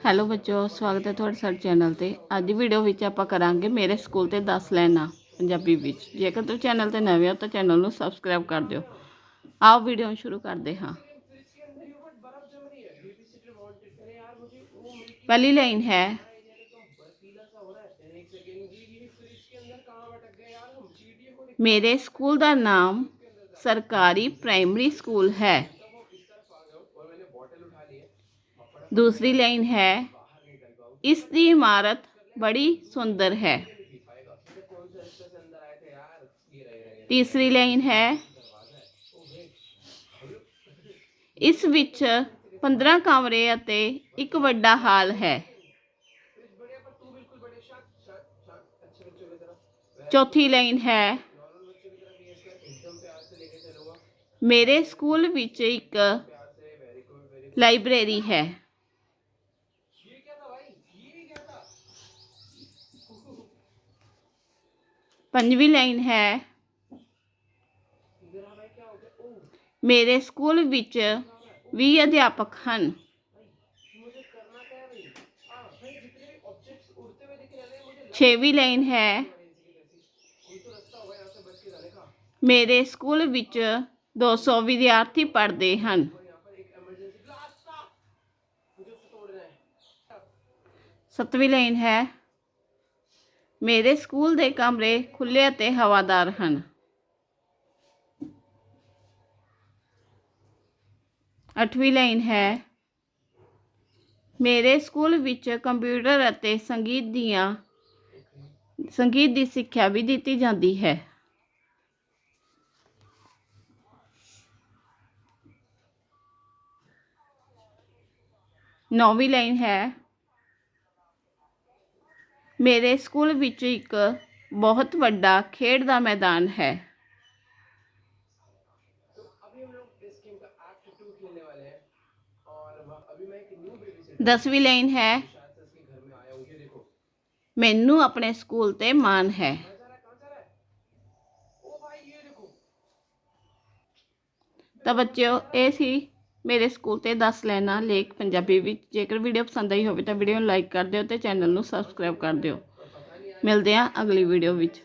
Hello ਬੱਚੋ ਸਵਾਗਤ ਹੈ ਤੁਹਾਡਾ ਸਾਡੇ ਚੈਨਲ ਤੇ। ਅੱਜ ਦੀ ਵੀਡੀਓ ਵਿੱਚ ਆਪਾਂ ਕਰਾਂਗੇ ਮੇਰੇ ਸਕੂਲ ਤੇ 10 ਲੈਣਾ ਪੰਜਾਬੀ ਵਿੱਚ। ਜੇਕਰ ਤੁਸੀਂ ਚੈਨਲ ਤੇ ਨਵੇਂ ਹੋ ਤਾਂ ਚੈਨਲ ਨੂੰ ਸਬਸਕ੍ਰਾਈਬ ਕਰ ਦਿਓ। ਆਓ ਵੀਡੀਓ ਸ਼ੁਰੂ ਕਰਦੇ ਹਾਂ। ਪਹਿਲੀ ਲਾਈਨ ਹੈ, ਮੇਰੇ ਸਕੂਲ ਦਾ ਨਾਮ ਸਰਕਾਰੀ ਪ੍ਰਾਇਮਰੀ ਸਕੂਲ ਹੈ। ਦੂਸਰੀ ਲਾਈਨ ਹੈ, ਇਸ ਦੀ ਇਮਾਰਤ ਬੜੀ ਸੁੰਦਰ ਹੈ। ਤੀਸਰੀ ਲਾਈਨ ਹੈ, ਇਸ ਵਿੱਚ 15 ਕਮਰੇ ਅਤੇ ਇੱਕ ਵੱਡਾ ਹਾਲ ਹੈ। ਚੌਥੀ ਲਾਈਨ ਹੈ, ਮੇਰੇ ਸਕੂਲ ਵਿੱਚ ਇੱਕ ਲਾਇਬ੍ਰੇਰੀ ਹੈ। ਪੰਜਵੀਂ ਲਾਈਨ ਹੈ। ਮੇਰੇ ਸਕੂਲ ਵਿੱਚ 20 ਅਧਿਆਪਕ ਹਨ। ਛੇਵੀਂ ਲਾਈਨ ਹੈ ਮੇਰੇ ਸਕੂਲ ਵਿੱਚ 200 ਵਿਦਿਆਰਥੀ ਪੜ੍ਹਦੇ ਹਨ। ਸੱਤਵੀਂ ਲਾਈਨ ਹੈ। ਮੇਰੇ ਸਕੂਲ ਦੇ ਕਮਰੇ ਖੁੱਲ੍ਹੇ ਅਤੇ ਹਵਾਦਾਰ ਹਨ। ਅੱਠਵੀਂ ਲਾਈਨ ਹੈ। ਮੇਰੇ ਸਕੂਲ ਵਿੱਚ ਕੰਪਿਊਟਰ ਅਤੇ ਸੰਗੀਤ ਦੀਆਂ, ਸੰਗੀਤ ਦੀ ਸਿੱਖਿਆ ਵੀ ਦਿੱਤੀ ਜਾਂਦੀ ਹੈ। ਨੌਵੀਂ ਲਾਈਨ ਹੈ। ਮੇਰੇ ਸਕੂਲ ਵਿੱਚ ਇੱਕ ਬਹੁਤ ਵੱਡਾ ਖੇਡ ਦਾ ਮੈਦਾਨ ਹੈ। ਦਸਵੀਂ ਲਾਈਨ ਹੈ। ਮੈਨੂੰ ਆਪਣੇ ਸਕੂਲ ਤੇ ਮਾਣ ਹੈ। ਤਾਂ ਬੱਚਿਓ, ਇਹ ਸੀ ਮੇਰੇ ਸਕੂਲ ਤੇ ਦੱਸ ਲੈਣਾ ਲੇਖ ਪੰਜਾਬੀ ਵਿੱਚ। ਜੇਕਰ ਵੀਡੀਓ ਪਸੰਦ ਆਈ ਹੋਵੇ ਤਾਂ ਵੀਡੀਓ ਨੂੰ ਲਾਈਕ ਕਰ ਦਿਓ ਤੇ ਚੈਨਲ ਨੂੰ ਸਬਸਕ੍ਰਾਈਬ ਕਰ ਦਿਓ। ਮਿਲਦੇ ਹਾਂ ਅਗਲੀ ਵੀਡੀਓ ਵਿੱਚ।